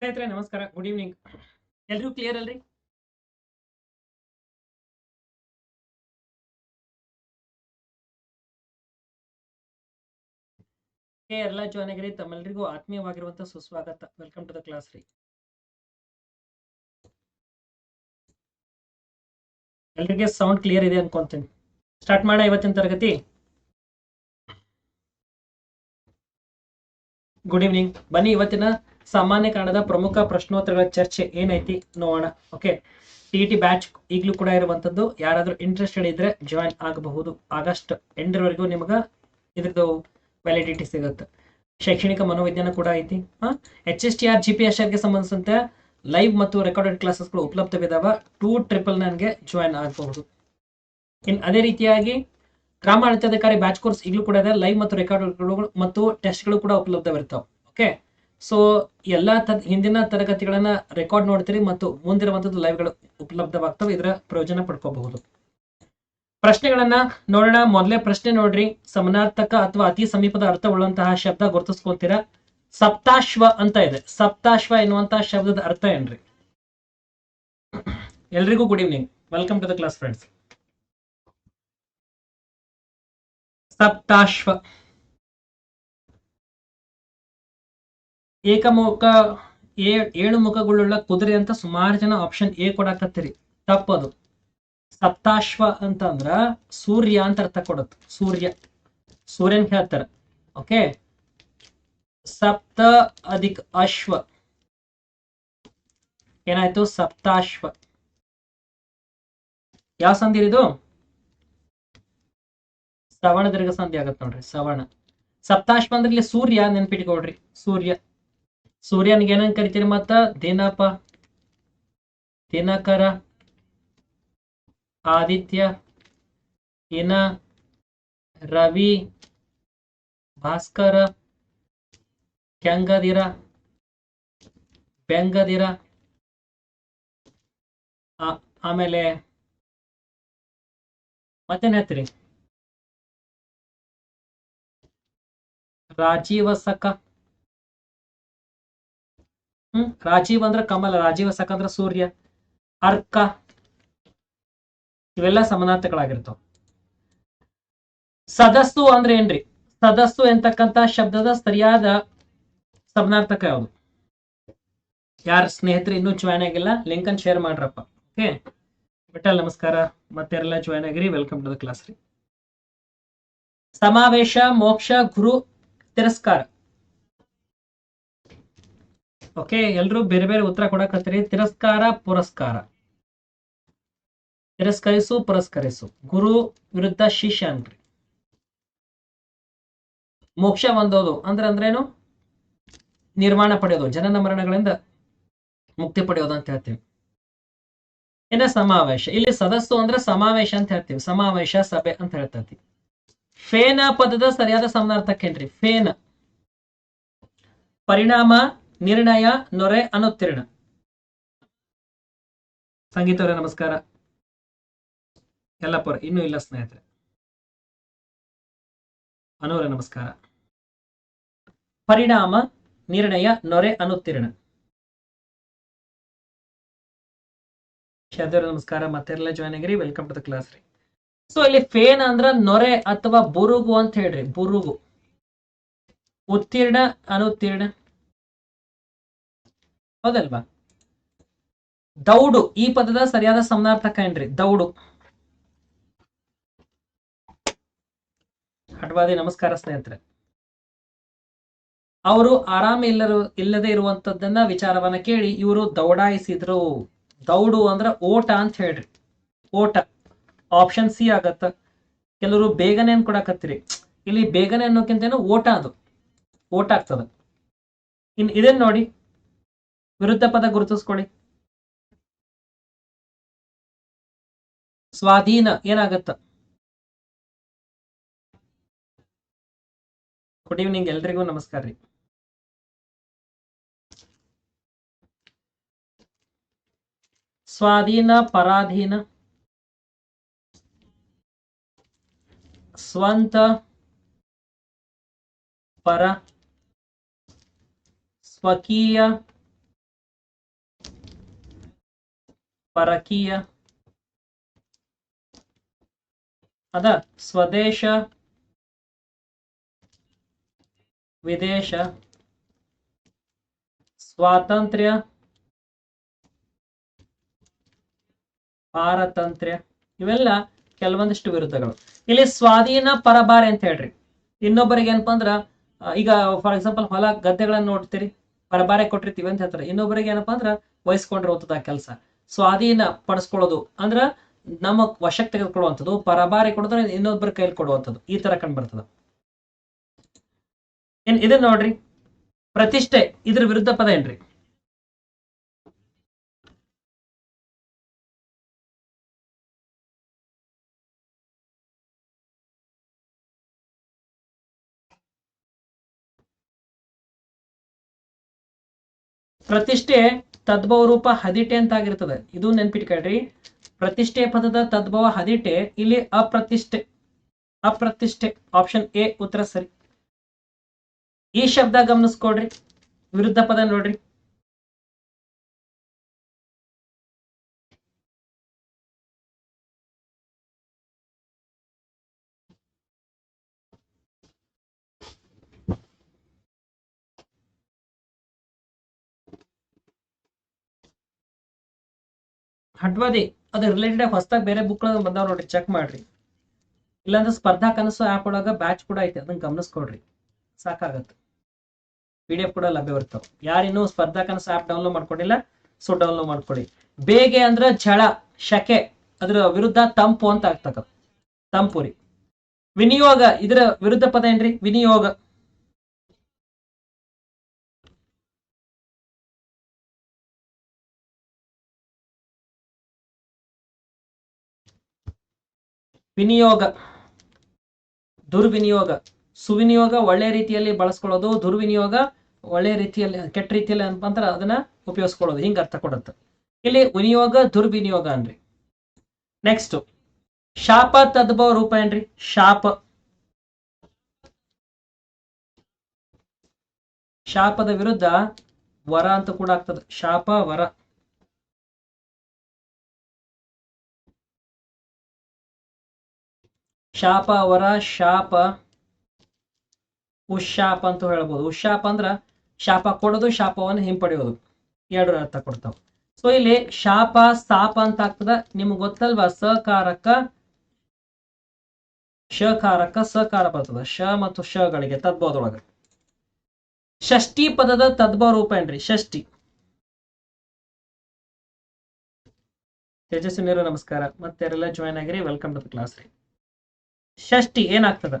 ಸ್ನೇಹಿತರೆ, ನಮಸ್ಕಾರ. Good evening ಎಲ್ರಿಗೂ ಕ್ಲಿಯರ್ ಅಲ್ರಿ? ಏ ಎಲ್ಲ ಜಾಯ್ನ್ ಆಗಿರಿ ತಮ್ಮೆಲ್ಲರಿಗೂ ಆತ್ಮೀಯವಾಗಿರುವಂತಹ ಸುಸ್ವಾಗತ. ವೆಲ್ಕಮ್ ಟು ದ ಕ್ಲಾಸ್ ರೀ. ಎಲ್ರಿಗೆ ಸೌಂಡ್ ಕ್ಲಿಯರ್ ಇದೆ ಅನ್ಕೊಂತೀನಿ. ಸ್ಟಾರ್ಟ್ ಮಾಡ ಇವತ್ತಿನ ತರಗತಿ. ಗುಡ್ ಈವ್ನಿಂಗ್ ಬನ್ನಿ ಇವತ್ತಿನ ಸಾಮಾನ್ಯ ಕನ್ನಡದ ಪ್ರಮುಖ ಪ್ರಶ್ನೋತ್ತರಗಳ ಚರ್ಚೆ ಏನೈತಿ ನೋಡೋಣ. ಓಕೆ ಟಿ ಟಿ ಬ್ಯಾಚ್ ಈಗಲೂ ಕೂಡ ಇರುವಂತದ್ದು ಯಾರಾದ್ರೂ ಇಂಟ್ರೆಸ್ಟೆಡ್ ಇದ್ರೆ ಜಾಯಿನ್ ಆಗಬಹುದು. ಆಗಸ್ಟ್ ಎಂಟರವರೆಗೂ ನಿಮಗ ಇದ್ರದ್ದು ವ್ಯಾಲಿಡಿಟಿ ಸಿಗುತ್ತೆ. ಶೈಕ್ಷಣಿಕ ಮನೋವಿಜ್ಞಾನ ಕೂಡ ಐತಿ. H S T R G P S ಆರ್ಗೆ ಸಂಬಂಧಿಸಿದಂತೆ ಲೈವ್ ಮತ್ತು ರೆಕಾರ್ಡೆಡ್ ಕ್ಲಾಸಸ್ಗಳು ಉಪಲಬ್ಧವಿದಾವ. ಟೂ ಟ್ರಿಪಲ್ ನೈನ್ಗೆ ಜಾಯಿನ್ ಆಗಬಹುದು. ಇನ್ ಅದೇ ರೀತಿಯಾಗಿ ಗ್ರಾಮ ಆಡಳಿತಾಧಿಕಾರಿ ಬ್ಯಾಚ್ ಕೋರ್ಸ್ ಈಗಲೂ ಕೂಡ ಇದೆ. ಲೈವ್ ಮತ್ತು ರೆಕಾರ್ಡ್ಗಳು ಮತ್ತು ಟೆಸ್ಟ್ಗಳು ಕೂಡ ಉಪಲಬ್ಧವಿರ್ತಾವೆ. ಓಕೆ ಸೊ ಎಲ್ಲಾ ಹಿಂದಿನ ತರಗತಿಗಳನ್ನ ರೆಕಾರ್ಡ್ ನೋಡ್ತೀರಿ ಮತ್ತು ಮುಂದಿರುವಂತದ್ದು ಲೈವ್ಗಳು ಉಪಲಬ್ಧವಾಗ್ತವೆ. ಇದರ ಪ್ರಯೋಜನ ಪಡ್ಕೋಬಹುದು. ಪ್ರಶ್ನೆಗಳನ್ನ ನೋಡೋಣ. ಮೊದಲೇ ಪ್ರಶ್ನೆ ನೋಡ್ರಿ. ಸಮನಾರ್ಥಕ ಅಥವಾ ಅತಿ ಸಮೀಪದ ಅರ್ಥ ಅರ್ಥವುಳ್ಳಂತಹ ಶಬ್ದ ಗುರುತಿಸ್ಕೊಂತೀರಾ? ಸಪ್ತಾಶ್ವ ಅಂತ ಇದೆ. ಸಪ್ತಾಶ್ವ ಎನ್ನುವಂತಹ ಶಬ್ದದ ಅರ್ಥ ಏನ್ರಿ? ಎಲ್ರಿಗೂ good evening welcome to the class friends Saptashwa. ಏಕಮುಖ, ಏ- ಏಳು ಮುಖಗಳುಳ್ಳ ಕುದುರೆ ಅಂತ ಸುಮಾರು ಜನ ಆಪ್ಷನ್ ಎ ಕೊಡಾಕತ್ತೀರಿ. ತಪ್ಪದು. ಸಪ್ತಾಶ್ವ ಅಂತ ಅಂದ್ರ ಸೂರ್ಯ ಅಂತ ಅರ್ಥ ಕೊಡುತ್ತೆ. ಸೂರ್ಯ. ಸೂರ್ಯನ್ ಹೇಳ್ತಾರ. ಓಕೆ ಸಪ್ತ ಅಧಿಕ ಅಶ್ವ. ಏನಾಯ್ತು? ಸಪ್ತಾಶ್ವ. ಯಾವ ಸಂಧಿ ಇದು? ಸವಣ ದೀರ್ಘ ಸಂಧಿ ಆಗತ್ತೆ ನೋಡ್ರಿ ಸವಣ ಸಪ್ತಾಶ್ವ ಅಂದ್ರೆ ಇಲ್ಲಿ ಸೂರ್ಯ ನೆನ್ಪಿಟ್ಕೊಳ್ರಿ. ಸೂರ್ಯ. ಸೂರ್ಯನಿಗೆ ಏನಂತ ಕರಿತೀರಿ ಮತ್ತ? ದಿನಪ, ದಿನಕರ, ಆದಿತ್ಯ, ಇನ, ರವಿ, ಭಾಸ್ಕರ, ಕೆಂಗದಿರ, ಬೆಂಗದಿರ ಆಮೇಲೆ ಮತ್ತೇನ್ ಹೇಳ್ತೀರಿ? ರಾಜೀವಸಕ. ಹ್ಮ್, ರಾಜೀವ್ ಅಂದ್ರೆ ಕಮಲ, ರಾಜೀವ ಅಂದ್ರ ಸೂರ್ಯ, ಅರ್ಕ. ಇವೆಲ್ಲ ಸಮಾನಾರ್ಥಗಳಾಗಿರ್ತಾವ. ಸದಸ್ಸು ಅಂದ್ರೆ ಏನ್ರಿ? ಸದಸ್ಸು ಎಂತಕ್ಕಂತ ಶಬ್ದದ ಸರಿಯಾದ ಸಮನಾರ್ಥಕ ಯಾವುದು? ಯಾರ ಸ್ನೇಹಿತರು ಇನ್ನೂ ಜಾಯ್ನ್ ಆಗಿಲ್ಲ ಲಿಂಕ್ ಅನ್ ಶೇರ್ ಮಾಡ್ರಪ್ಪ. ಓಕೆ ಬಿಟ್ಟಲ್ ನಮಸ್ಕಾರ. ಮತ್ತೆಲ್ಲ ಜಾಯ್ನ್ ಆಗಿರಿ ವೆಲ್ಕಮ್ ಟು ದ ಕ್ಲಾಸ್ ರೀ. ಸಮಾವೇಶ, ಮೋಕ್ಷ, ಗುರು, ತಿರಸ್ಕಾರ. ಓಕೆ, ಎಲ್ರು ಬೇರೆ ಬೇರೆ ಉತ್ತರ ಕೊಡಕತ್ತೀರಿ. ತಿರಸ್ಕಾರ, ಪುರಸ್ಕಾರ. ತಿರಸ್ಕರಿಸು, ಪುರಸ್ಕರಿಸು. ಗುರು ವಿರುದ್ಧ ಶಿಷ್ಯ ಅನ್ರಿ. ಮೋಕ್ಷ ಹೊಂದೋದು ಅಂದ್ರೆ ಅಂದ್ರೇನು? ನಿರ್ಮಾಣ ಪಡೆಯೋದು, ಜನನ ಮರಣಗಳಿಂದ ಮುಕ್ತಿ ಪಡೆಯೋದು ಅಂತ ಹೇಳ್ತೀವಿ. ಇನ್ನ ಸಮಾವೇಶ. ಇಲ್ಲಿ ಸದಸ್ಸು ಅಂದ್ರೆ ಸಮಾವೇಶ ಅಂತ ಹೇಳ್ತೀವಿ. ಸಮಾವೇಶ, ಸಭೆ ಅಂತ ಹೇಳ್ತೈತಿ. ಫೇನ ಪದದ ಸರಿಯಾದ ಸಮಾನಾರ್ಥಕ್ಕೇನ್ರಿ? ಫೇನ. ಪರಿಣಾಮ ನಿರ್ಣಯ ನೊರೆ ಅನುತ್ತೀರ್ಣ. ಸಂಗೀತ ಅವರೇ ನಮಸ್ಕಾರ. ಎಲ್ಲಪ್ಪ ಇನ್ನೂ ಇಲ್ಲ ಸ್ನೇಹಿತರೆ. ಅನೋರ, ನಮಸ್ಕಾರ. ಪರಿಣಾಮ, ನಿರ್ಣಯ, ನೊರೆ ಅನುತ್ತೀರ್ಣ. ಶಾದವ್ರ ನಮಸ್ಕಾರ. ಮತ್ತೆಲ್ಲ ಜಾಯ್ನ್ ಆಗಿರಿ ವೆಲ್ಕಮ್ ಟು ದ ಕ್ಲಾಸ್ ರೀ. ಸೊ ಇಲ್ಲಿ ಫೇನ್ ಅಂದ್ರ ನೊರೆ ಅಥವಾ ಬುರುಗು ಅಂತ ಹೇಳ್ರಿ, ಬುರುಗು. ಉತ್ತೀರ್ಣ, ಅನುತ್ತೀರ್ಣ. ಹೌದಲ್ವಾ ದೌಡು, ಈ ಪದದ ಸರಿಯಾದ ಸಮನಾರ್ಥಕ ಏನ್ರಿ? ದೌಡು. ಹಟವಾದಿ ನಮಸ್ಕಾರ ಸ್ನೇಹಿತರೆ. ಅವರು ಆರಾಮ ಇಲ್ಲರು, ಇಲ್ಲದೆ ಇರುವಂತದ್ದನ್ನ ವಿಚಾರವನ್ನ ಕೇಳಿ ಇವರು ದೌಡಾಯಿಸಿದ್ರು. ದೌಡು ಅಂದ್ರ ಓಟ ಅಂತ ಹೇಳ್ರಿ. ಓಟ. ಆಪ್ಷನ್ ಸಿ ಆಗತ್ತ. ಕೆಲವರು ಬೇಗನೆ ಕೊಡಕತ್ತೀರಿ? ಇಲ್ಲಿ ಬೇಗನೆ ಅನ್ನೋಕ್ಕಿಂತ ಓಟ ಅದು. ಓಟ ಆಗ್ತದ. ಇನ್ ಇದೇನ್ ನೋಡಿ? ವಿರುದ್ಧ ಪದ ಗುರುತಿಸ್ಕೊಳ್ಳಿ. ಸ್ವಾಧೀನ ಏನಾಗತ್ತ? ಗುಡ್ ಈವ್ನಿಂಗ್ ಎಲ್ರಿಗೂ ನಮಸ್ಕಾರ ರೀ. ಸ್ವಾಧೀನ, ಪರಾಧೀನ, ಸ್ವಂತ, ಪರ, ಸ್ವಕೀಯ ಪರಕೀಯ. ಅದ, ಸ್ವದೇಶ, ವಿದೇಶ, ಸ್ವಾತಂತ್ರ್ಯ, ಪಾರತಂತ್ರ್ಯ, ಇವೆಲ್ಲ ಕೆಲವೊಂದಿಷ್ಟು ವಿರುದ್ಧಗಳು. ಇಲ್ಲಿ ಸ್ವಾಧೀನ ಪರಬಾರ ಅಂತ ಹೇಳ್ರಿ. ಇನ್ನೊಬ್ಬರಿಗೆ ಏನಪ್ಪಾ ಅಂದ್ರ ಈಗ ಫಾರ್ ಎಕ್ಸಾಂಪಲ್ ಹೊಲ ಗದ್ದೆಗಳನ್ನ ನೋಡ್ತೀರಿ, ಪರಬಾರೆ ಕೊಟ್ಟಿರ್ತೀವಿ ಅಂತ ಹೇಳ್ತಾರೆ. ಇನ್ನೊಬ್ಬರಿಗೆ ಏನಪ್ಪಾ ಅಂದ್ರ ವಹಿಸ್ಕೊಂಡಿರುವಂತದ ಕೆಲಸ. ಸ್ವಾಧೀನ ಪಡಿಸ್ಕೊಳ್ಳೋದು. ಅಂದ್ರ ನಮ್ಮ ವಶಕ್ಕೆ ತೆಗೆದುಕೊಳ್ಳುವಂಥದ್ದು, ಪರಬಾರಿ ಕೊಡೋದ್ರೆ ಇನ್ನೊಬ್ಬರ ಕೈಲಿ ಕೊಡುವಂಥದ್ದು. ಈ ತರ ಕಂಡು ಬರ್ತದ. ಏನ್ ಇದನ್ನ ನೋಡ್ರಿ? ಪ್ರತಿಷ್ಠೆ ಇದ್ರ ವಿರುದ್ಧ ಪದ ಏನ್ರಿ? ಪ್ರತಿಷ್ಠೆ ತದ್ಭವ ರೂಪ ಹದಿಟೆ ಅಂತ ಆಗಿರ್ತದೆ ಇದು ನೆನ್ಪಿಟ್ಕೊಳ್ರಿ ಪ್ರತಿಷ್ಠೆ ಪದದ ತದ್ಭವ ಹದಿಟೆ, ಇಲ್ಲಿ ಅಪ್ರತಿಷ್ಠೆ. ಅಪ್ರತಿಷ್ಠೆ ಆಪ್ಷನ್ ಎ ಉತ್ತರ ಸರಿ. ಈ ಶಬ್ದ ಗಮನಿಸ್ಕೊಡ್ರಿ ವಿರುದ್ಧ ಪದ ನೋಡ್ರಿ. ಹಡ್ವಾದಿ ಅದು ರಿಲೇಟೆಡ್ ಹೊಸದಾಗಿ ಬೇರೆ ಬುಕ್ ಬಂದಾವ್ ನೋಡ್ರಿ ಚೆಕ್ ಮಾಡ್ರಿ. ಇಲ್ಲಾಂದ್ರೆ ಸ್ಪರ್ಧಾ ಕನಸು ಆ್ಯಪ್ ಒಳಗ ಬ್ಯಾಚ್ ಕೂಡ ಐತೆ, ಅದನ್ನ ಗಮನಿಸ್ಕೊಡ್ರಿ. ಸಾಕಾಗತ್ತೆ. ಪಿ ಡಿ ಎಫ್ ಕೂಡ ಲಭ್ಯವಿರ್ತಾವ ಯಾರಿನ್ನೂ ಸ್ಪರ್ಧಾ ಕನಸು ಆ್ಯಪ್ ಡೌನ್ಲೋಡ್ ಮಾಡ್ಕೊಂಡಿಲ್ಲ ಸೊ ಡೌನ್ಲೋಡ್ ಮಾಡ್ಕೊಳ್ಳಿ ಬೇಗೆ ಅಂದ್ರೆ ಝಳ ಶಕೆ, ಅದ್ರ ವಿರುದ್ಧ ತಂಪು ಅಂತ ಆಗ್ತಕ್ಕ ತಂಪುರಿ ವಿನಿಯೋಗ, ಇದರ ವಿರುದ್ಧ ಪದ ಏನ್ರಿ? ವಿನಿಯೋಗ. ವಿನಿಯೋಗ, ದುರ್ವಿನಿಯೋಗ. ಸುವಿನಿಯೋಗ ಒಳ್ಳೆ ರೀತಿಯಲ್ಲಿ ಬಳಸ್ಕೊಳ್ಳೋದು, ದುರ್ವಿನಿಯೋಗ ಒಳ್ಳೆ ರೀತಿಯಲ್ಲಿ, ಕೆಟ್ಟ ರೀತಿಯಲ್ಲಿ ಅಂತ ಅದನ್ನ ಉಪಯೋಗಿಸ್ಕೊಳ್ಳೋದು. ಹಿಂಗ ಅರ್ಥ ಕೊಡುತ್ತೆ. ಇಲ್ಲಿ ವಿನಿಯೋಗ, ದುರ್ವಿನಿಯೋಗ ಅನ್ರಿ. ನೆಕ್ಸ್ಟ್ ಶಾಪ ತದ್ಭವ ರೂಪ ಏನ್ರಿ? ಶಾಪ. ಶಾಪದ ವಿರುದ್ಧ ವರ ಅಂತ ಕೂಡ ಆಗ್ತದೆ. ಶಾಪ, ವರ. ಶಾಪ ವರ, ಶಾಪ, ಉಶಾಪ ಅಂತ ಹೇಳ್ಬೋದು. ಉಶಾಪ ಅಂದ್ರ ಶಾಪ ಕೊಡೋದು, ಶಾಪವನ್ನು ಹಿಂಪಡೆಯೋದು. ಎರಡು ಅರ್ಥ ಕೊಡ್ತಾವ. ಸೊ ಇಲ್ಲಿ ಶಾಪ ಸಾಪ ಅಂತ ಆಗ್ತದ. ನಿಮ್ಗೆ ಗೊತ್ತಲ್ವಾ? ಸಕಾರಕ, ಶಕಾರಕ, ಸಕಾರ ಬರ್ತದ. ಶ ಮತ್ತು ಶಗಳಿಗೆ ತದ್ಭವದೊಳಗ ಷಷ್ಠಿ ಪದದ ತದ್ಭವ ರೂಪ ಏನ್ರಿ? ಷಷ್ಠಿ. ತೇಜಸ್ವಿನಿಯರು ನಮಸ್ಕಾರ. ಮತ್ತೆ ಜಾಯ್ನ್ ಆಗಿರಿ. ವೆಲ್ಕಮ್ ಟು ದ ಕ್ಲಾಸ್ ರೀ. ಷಷ್ಠಿ ಏನಾಗ್ತದ?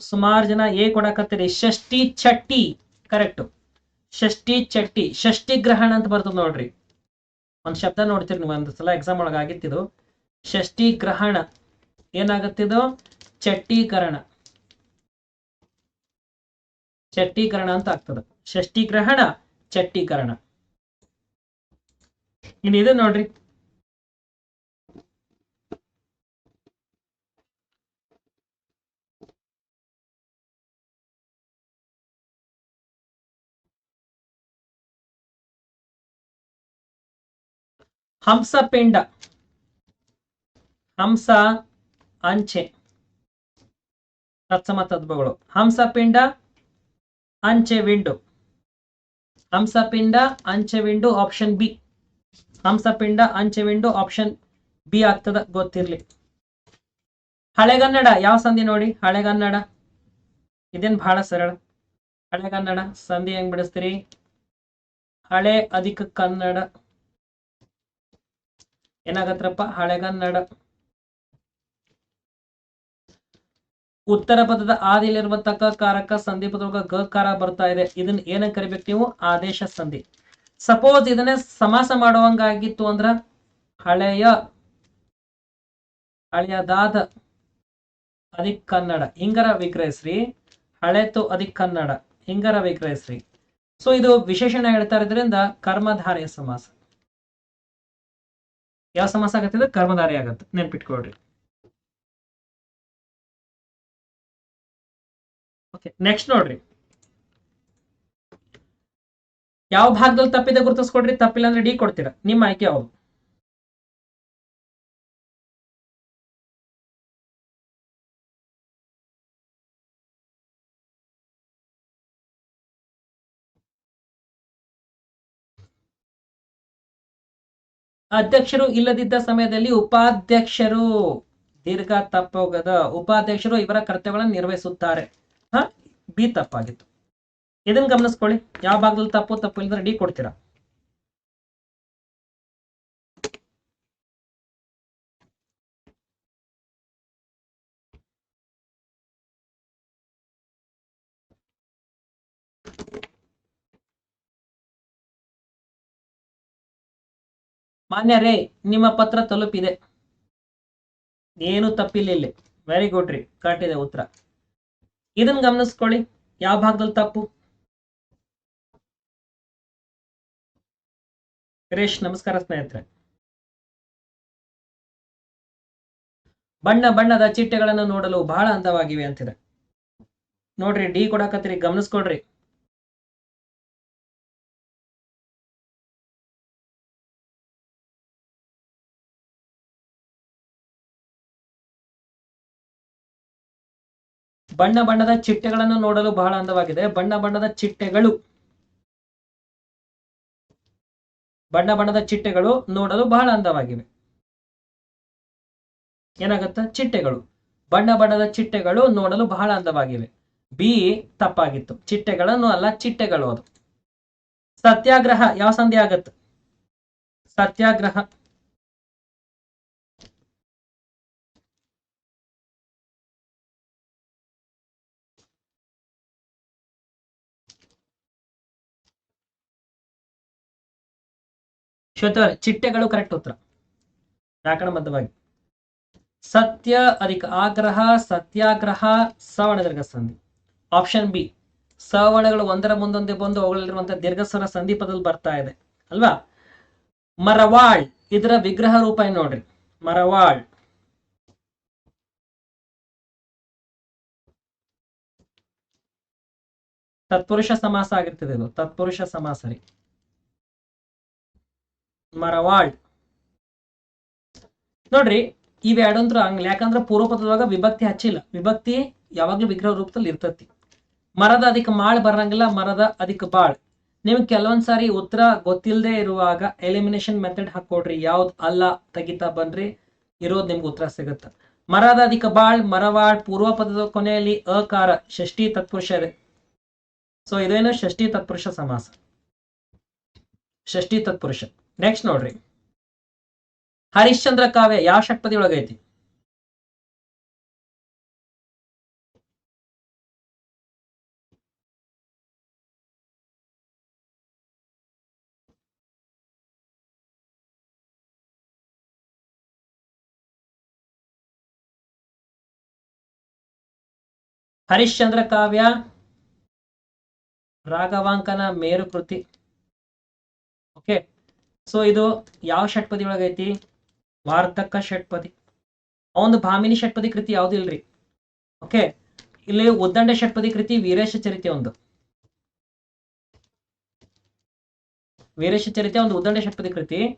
ಸುಮಾರು ಜನ ಏ ಕೊಡಕತ್ತೀರಿ ಷಷ್ಠಿ ಚಟ್ಟಿ ಕರೆಕ್ಟ್ ಷಷ್ಠಿ ಚಟ್ಟಿ, ಷಷ್ಠಿ ಗ್ರಹಣ ಅಂತ ಬರ್ತದ ನೋಡ್ರಿ. ಒಂದ್ ಶಬ್ದ ನೋಡ್ತೀರಿ ನೀವು, ಒಂದ್ ಸಲ ಎಕ್ಸಾಮ್ ಒಳಗ ಆಗಿತ್ತಿದು. ಷಷ್ಠಿ ಗ್ರಹಣ ಏನಾಗತ್ತಿದು ಚಟ್ಟೀಕರಣ. ಚಟ್ಟೀಕರಣ ಅಂತ ಆಗ್ತದ. ಷಷ್ಠಿ ಗ್ರಹಣ, ಚಟ್ಟೀಕರಣ. ಇನ್ನು ಇದು ನೋಡ್ರಿ. ಹಂಸಪಿಂಡ ಹಂಸ ಅಂಚೆ. ತತ್ಸಮ ತದ್ಭವಗಳು ಹಂಸಪಿಂಡ ಅಂಚೆ ವಿಂಡು. ಹಂಸಪಿಂಡ ಅಂಚೆ ವಿಂಡು, ಆಪ್ಷನ್ ಬಿ. ಹಂಸಪಿಂಡ ಅಂಚೆ ವಿಂಡು, ಆಪ್ಷನ್ ಬಿ ಆಗ್ತದ ಗೊತ್ತಿರ್ಲಿ. ಹಳೆಗನ್ನಡ ಯಾವ ಸಂಧಿ ನೋಡಿ? ಹಳೆಗನ್ನಡ ಇದೇನ್ ಬಹಳ ಸರಳ. ಹಳೆಗನ್ನಡ ಸಂಧಿ ಹೆಂಗ್ ಬಿಡಿಸ್ತೀರಿ? ಹಳೆ ಅಧಿಕ ಕನ್ನಡ. ಏನಾಗತ್ರಪ್ಪ ಹಳೆಗನ್ನಡ. ಉತ್ತರ ಪದದ ಆದಿಲಿರುವಂತಕ್ಕ ಕಾರಕ ಸಂಧಿ ಪದವಾಗ ಗಕಾರ ಬರ್ತಾ ಇದೆ. ಇದನ್ನ ಏನಂತ ಕರಿಬೇಕು ನೀವು? ಆದೇಶ ಸಂಧಿ. ಸಪೋಸ್ ಇದನ್ನ ಸಮಾಸ ಮಾಡುವಂಗಾಗಿತ್ತು ಅಂದ್ರ ಹಳೆಯ ಹಳೆಯದಾದ ಅಧಿಕ್ ಕನ್ನಡ. ಹಿಂಗರ ವಿಗ್ರಹಿಸ್ರಿ ಹಳೆತು ಅಧಿಕ್ ಕನ್ನಡ. ಹಿಂಗರ ವಿಗ್ರಹಿಸ್ರಿ ಸೊ ಇದು ವಿಶೇಷಣ ಹೇಳ್ತಾ ಇರೋದ್ರಿಂದ ಕರ್ಮಧಾರೆಯ ಸಮಾಸ. ಯಾವ ಸಮಾಸ ಆಗತ್ತೆ ಕರ್ಮಧಾರಿ ಆಗತ್ತೆ. ನೆನ್ಪಿಟ್ಕೊಳ್ರಿ. ಓಕೆ ನೆಕ್ಸ್ಟ್ ನೋಡ್ರಿ. ಯಾವ ಭಾಗದಲ್ಲಿ ತಪ್ಪಿದೆ ಗುರುತಿಸ್ಕೊಡ್ರಿ. ತಪ್ಪಿಲ್ಲ ಅಂದ್ರೆ ಡಿ ಕೊಡ್ತೀರಾ? ನಿಮ್ಮ ಆಯ್ಕೆ ಯಾವುದು? ಅಧ್ಯಕ್ಷರು ಇಲ್ಲದಿದ್ದ ಸಮಯದಲ್ಲಿ ಉಪಾಧ್ಯಕ್ಷರು ದೀರ್ಘ ತಪ್ಪೋಗದ ಉಪಾಧ್ಯಕ್ಷರು ಇವರ ಕರ್ತವ್ಯಗಳನ್ನು ನಿರ್ವಹಿಸುತ್ತಾರೆ. ಹ? ಬಿ ತಪ್ಪಾಗಿತ್ತು. ಇದನ್ನ ಗಮನಿಸ್ಕೊಳ್ಳಿ. ಯಾವ ಭಾಗದಲ್ಲಿ ತಪ್ಪು ತಪ್ಪು ಇಲ್ಲದ್ರೆ ಡಿ ಕೊಡ್ತೀರಾ? ಮಾನ್ಯರೇ ನಿಮ್ಮ ಪತ್ರ ತಲುಪಿದೆ. ಏನು ತಪ್ಪಿಲ್ಲ ಇಲ್ಲಿ ವೆರಿ ಗುಡ್ ರೀ, ಕರೆಕ್ಟ್ ಇದೆ ಉತ್ತರ. ಇದನ್ನ ಗಮನಿಸ್ಕೊಳ್ಳಿ, ಯಾವ ಭಾಗದಲ್ಲಿ ತಪ್ಪು? ಗಿರೀಶ್ ನಮಸ್ಕಾರ ಸ್ನೇಹಿತರೆ. ಬಣ್ಣ ಬಣ್ಣದ ಚಿಟ್ಟೆಗಳನ್ನು ನೋಡಲು ಬಹಳ ಅಂದವಾಗಿವೆ ಅಂತಿದೆ. ನೋಡ್ರಿ ಡಿ ಕೊಡಾಕತ್ತೀರಿ, ಗಮನಿಸ್ಕೊಳ್ರಿ. ಬಣ್ಣ ಬಣ್ಣದ ಚಿಟ್ಟೆಗಳನ್ನು ನೋಡಲು ಬಹಳ ಅಂದವಾಗಿದೆ. ಬಣ್ಣ ಬಣ್ಣದ ಚಿಟ್ಟೆಗಳು. ಬಣ್ಣ ಬಣ್ಣದ ಚಿಟ್ಟೆಗಳು ನೋಡಲು ಬಹಳ ಅಂದವಾಗಿವೆ. ಏನಾಗುತ್ತ? ಚಿಟ್ಟೆಗಳು. ಬಣ್ಣ ಬಣ್ಣದ ಚಿಟ್ಟೆಗಳು ನೋಡಲು ಬಹಳ ಅಂದವಾಗಿವೆ. ಬಿ, ತಪ್ಪಾಗಿತ್ತು. ಚಿಟ್ಟೆಗಳನ್ನು ಅಲ್ಲ, ಚಿಟ್ಟೆಗಳು ಅದು. ಸತ್ಯಾಗ್ರಹ. ಯಾವ ಸಂಧಿ ಆಗತ್ತೆ? ಸತ್ಯಾಗ್ರಹ. ಶ್ವೇತ, ಚಿಟ್ಟೆಗಳು ಕರೆಕ್ಟ್ ಉತ್ತರ. ವ್ಯಾಕರಣಬದ್ಧವಾಗಿ. ಸತ್ಯ, ಅಧಿಕ ಆಗ್ರಹ, ಸತ್ಯಾಗ್ರಹ ಸವರ್ಣ ದೀರ್ಘ ಸಂಧಿ. ಆಪ್ಷನ್ ಬಿ ಸವರ್ಣಗಳು ಒಂದರ ಮುಂದೊಂದೆ ಬಂದು ಅವುಗಳಲ್ಲಿರುವಂತಹ ದೀರ್ಘಸ್ವರ ಸಂಧಿ ಪದದಲ್ಲಿ ಬರ್ತಾ ಇದೆ. ಅಲ್ವಾ? ಮರವಾಳ್, ಇದರ ವಿಗ್ರಹ ರೂಪ ಏನ್ ನೋಡ್ರಿ? ಮರವಾಳ್. ತತ್ಪುರುಷ ಸಮಾಸ ಆಗಿರ್ತದೆ ಇದು. ತತ್ಪುರುಷ ಸಮಾಸ ರೀ. ಮರವಾಳ್. ನೋಡ್ರಿ ಇವ್ ಎರಡಂತ್ರ ಹಂಗಿಲ್ಲ ಯಾಕಂದ್ರೆ ಪೂರ್ವ ಪದದಾಗ ವಿಭಕ್ತಿ ಹಚ್ಚಿಲ್ಲ. ವಿಭಕ್ತಿ ಯಾವಾಗ್ಲೂ ವಿಗ್ರಹ ರೂಪದಲ್ಲಿ ಇರ್ತತಿ. ಮರದ ಅದಕ್ಕೆ ಮಾಳ್ ಬರಂಗಿಲ್ಲ, ಮರದ ಅದಕ್ಕೆ ಬಾಳ್. ನಿಮ್ಗೆ ಕೆಲವೊಂದ್ಸಾರಿ ಉತ್ತರ ಗೊತ್ತಿಲ್ಲದೆ ಇರುವಾಗ ಎಲಿಮಿನೇಷನ್ ಮೆಥಡ್ ಹಾಕೊಡ್ರಿ ಯಾವ್ದು ಅಲ್ಲ, ತೆಗಿತಾ ಬನ್ರಿ. ಇರೋದ್ ನಿಮ್ಗೆ ಉತ್ತರ ಸಿಗುತ್ತ. ಮರದ ಅಧಿಕ ಬಾಳ್, ಮರವಾಳ್ ಪೂರ್ವ ಪದದ ಕೊನೆಯಲ್ಲಿ ಅಕಾರ, ಷಷ್ಠಿ ತತ್ಪುರುಷ ಇದೆ ಸೊ ಇದೇನು ಷಷ್ಠಿ ತತ್ಪುರುಷ ಸಮಾಸ. ಷಷ್ಠಿ ತತ್ಪುರುಷ. ನೆಕ್ಸ್ಟ್ ನೋಡ್ರಿ. ಹರಿಶ್ಚಂದ್ರ ಕಾವ್ಯ ಯಾವ ಷಟ್ಪದಿ ಒಳಗೈತಿ ಹರಿಶ್ಚಂದ್ರ ಕಾವ್ಯ ರಾಘವಾಂಕನ ಮೇರು ಕೃತಿ ಓಕೆ ಸೊ ಇದು ಯಾವ ಷಟ್ಪದಿ ಒಳಗೈತಿ ವಾರ್ತಕ ಷಟ್ಪದಿ. ಅವನು ಭಾಮಿನಿ ಷಟ್ಪದಿ ಕೃತಿ ಯಾವ್ದು ಇಲ್ರಿ? ಓಕೆ ಇಲ್ಲಿ ಉದ್ದಂಡ ಷಟ್ಪದಿ ಕೃತಿ, ವೀರೇಶ ಚರಿತೆ ಒಂದು. ವೀರೇಶ ಚರಿತೆ ಒಂದು ಉದ್ದಂಡ ಷಟ್ಪದಿ ಕೃತಿ.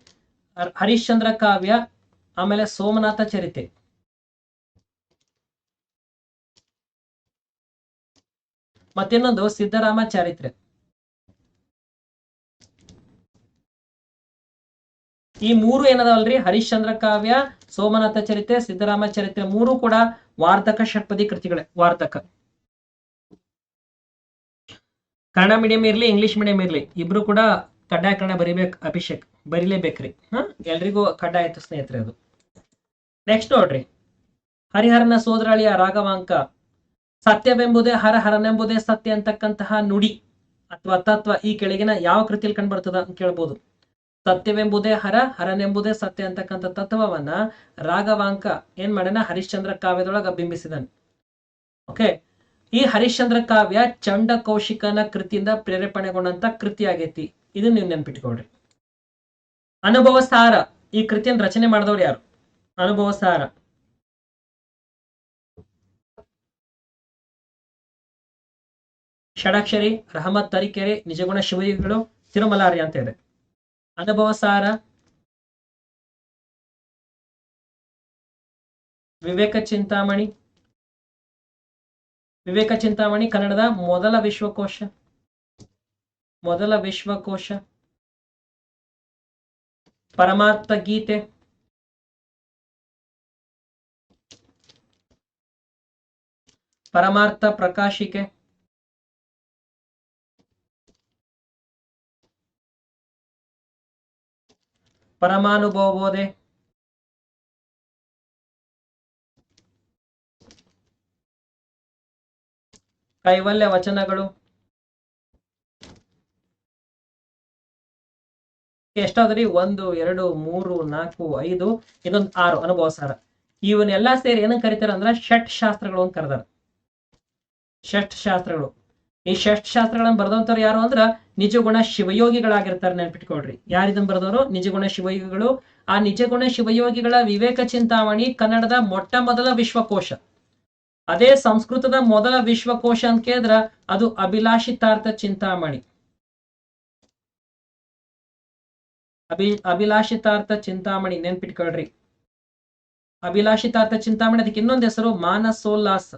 ಹರ್- ಹರಿಶ್ಚಂದ್ರ ಕಾವ್ಯ, ಆಮೇಲೆ ಸೋಮನಾಥ ಚರಿತೆ ಮತ್ತಿನ್ನೊಂದು ಸಿದ್ದರಾಮ ಚಾರಿತ್ರೆ. ಈ ಮೂರು ಏನದವಲ್ರಿ? ಹರಿಶ್ಚಂದ್ರ ಕಾವ್ಯ, ಸೋಮನಾಥ ಚರಿತ್ರೆ ಸಿದ್ದರಾಮ ಚರಿತ್ರೆ ಮೂರು ಕೂಡ ವಾರ್ತಕ ಷಟ್ಪದಿ ಕೃತಿಗಳೇ ವಾರ್ತಕ ಕನ್ನಡ ಮೀಡಿಯಂ ಇರ್ಲಿ ಇಂಗ್ಲಿಷ್ ಮೀಡಿಯಂ ಇರ್ಲಿ, ಇಬ್ರು ಕೂಡ ಕಡ್ಡಾಯ ಕನ್ನಡ ಬರಿಬೇಕು, ಅಭಿಷೇಕ್, ಬರಿಲೇಬೇಕ್ರಿ. ಹಾ? ಎಲ್ರಿಗೂ ಕಡ್ಡಾಯ ಆಯ್ತು ಸ್ನೇಹಿತರೆ ಅದು. ನೆಕ್ಸ್ಟ್ ನೋಡ್ರಿ. ಹರಿಹರನ ಸೋದರಾಳಿಯ ರಾಘವಾಂಕ. ಸತ್ಯವೆಂಬುದೇ ಹರಹರನೆಂಬುದೇ ಸತ್ಯ ಅಂತಕ್ಕಂತಹ ನುಡಿ, ಅಥವಾ ತತ್ವ ಈ ಕೆಳಗಿನ ಯಾವ ಕೃತಿಯಲ್ಲಿ ಕಂಡುಬರ್ತದ ಅಂತ ಕೇಳ್ಬೋದು. ಸತ್ಯವೆಂಬುದೇ ಹರ, ಹರನೆಂಬುದೇ ಸತ್ಯ ಅಂತಕ್ಕಂಥ ತತ್ವವನ್ನ ರಾಘವಾಂಕ ಏನ್ ಮಾಡ್ಯಾನ? ಹರಿಶ್ಚಂದ್ರ ಕಾವ್ಯದೊಳಗ ಬಿಂಬಿಸಿದನು. ಓಕೆ ಈ ಹರಿಶ್ಚಂದ್ರ ಕಾವ್ಯ ಚಂಡ ಕೌಶಿಕನ ಕೃತಿಯಿಂದ ಪ್ರೇರೇಪಣೆಗೊಂಡಂತ ಕೃತಿ ಆಗೈತಿ. ಇದನ್ನ ನೀವು ನೆನ್ಪಿಟ್ಕೊಳ್ರಿ. ಅನುಭವ ಸಾರ ಈ ಕೃತಿಯನ್ನು ರಚನೆ ಮಾಡಿದವ್ರು ಯಾರು? ಅನುಭವ ಸಾರ ಷಡಾಕ್ಷರಿ, ರಹಮತ್ ತರೀಕೆರೆ, ನಿಜಗುಣ ಶಿವಯೋಗಿಗಳು ತಿರುಮಲಾರಿ ಅಂತ ಇದೆ ಅನುಭವ ಸಾರ, ವಿವೇಕ ಚಿಂತಾಮಣಿ ವಿವೇಕ ಚಿಂತಾಮಣಿ, ಕನ್ನಡದ ಮೊದಲ ವಿಶ್ವಕೋಶ ಮೊದಲ ವಿಶ್ವಕೋಶ, ಪರಮಾರ್ಥ ಗೀತೆ, ಪರಮಾರ್ಥ ಪ್ರಕಾಶಿಕೆ. ಪರಮಾನುಭವಬೋಧೆ. ಕೈವಲ್ಯ ವಚನಗಳು. ಎಷ್ಟಾದ್ರಿ? ಒಂದು, ಎರಡು, ಮೂರು, ನಾಲ್ಕು, ಐದು ಇದೊಂದು ಆರು ಅನುಭವ ಸಾರ. ಇವನ್ನೆಲ್ಲಾ ಸೇರಿ ಏನಂತ ಕರೀತಾರ ಅಂದ್ರ ಷಟ್ ಶಾಸ್ತ್ರಗಳು ಅಂತ ಕರೆದಾರ. ಷಟ್ ಶಾಸ್ತ್ರಗಳು ಈ ಷಟ್ ಶಾಸ್ತ್ರಗಳನ್ನ ಬರೆದಂತವ್ರು ಯಾರು ಅಂದ್ರ ನಿಜಗುಣ ಶಿವಯೋಗಿಗಳಾಗಿರ್ತಾರೆ ನೆನ್ಪಿಟ್ಕೊಳ್ರಿ. ಯಾರಿದನ್ ಬರೆದವರು? ನಿಜಗುಣ ಶಿವಯೋಗಿಗಳು. ಆ ನಿಜಗುಣ ಶಿವಯೋಗಿಗಳ ವಿವೇಕ ಚಿಂತಾಮಣಿ ಕನ್ನಡದ ಮೊಟ್ಟ ಮೊದಲ ವಿಶ್ವಕೋಶ. ಅದೇ ಸಂಸ್ಕೃತದ ಮೊದಲ ವಿಶ್ವಕೋಶ ಅಂತ ಕೇಳಿದ್ರ ಅದು ಅಭಿಲಾಷಿತಾರ್ಥ ಚಿಂತಾಮಣಿ. ಅಭಿ, ಅಭಿಲಾಷಿತಾರ್ಥ ಚಿಂತಾಮಣಿ ನೆನ್ಪಿಟ್ಕೊಳ್ರಿ. ಅಭಿಲಾಷಿತಾರ್ಥ ಚಿಂತಾಮಣಿ ಅದಕ್ಕೆ ಇನ್ನೊಂದು ಹೆಸರು ಮಾನಸೋಲ್ಲಾಸ.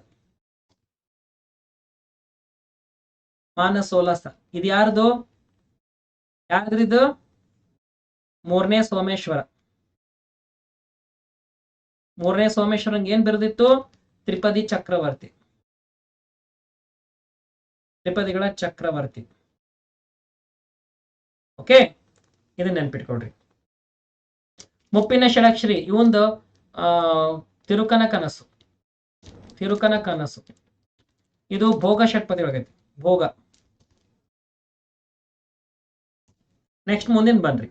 ಮಾನಸೋಲ್ಲಾಸ ಇದು ಯಾರ್ದು? ಯಾರ್ದ್ರಿದು? ಮೂರನೇ ಸೋಮೇಶ್ವರ. ಮೂರನೇ ಸೋಮೇಶ್ವರಂಗ್ ಏನ್ ಬರೆದಿತ್ತು? ತ್ರಿಪದಿ ಚಕ್ರವರ್ತಿ. ತ್ರಿಪದಿಗಳ ಚಕ್ರವರ್ತಿ. ಓಕೆ? ಇದನ್ನ ನೆನ್ಪಿಟ್ಕೊಳ್ರಿ. ಮುಪ್ಪಿನ ಷಡಾಕ್ಷರಿ, ಇವೊಂದು, ಆ, ತಿರುಕನ ಕನಸು. ತಿರುಕನ ಕನಸು. ಇದು ಭೋಗ ಷಟ್ಪದಿ ಒಳಗೈತಿ ಭೋಗ. ನೆಕ್ಸ್ಟ್ ಮುಂದಿನ ಬನ್ರಿ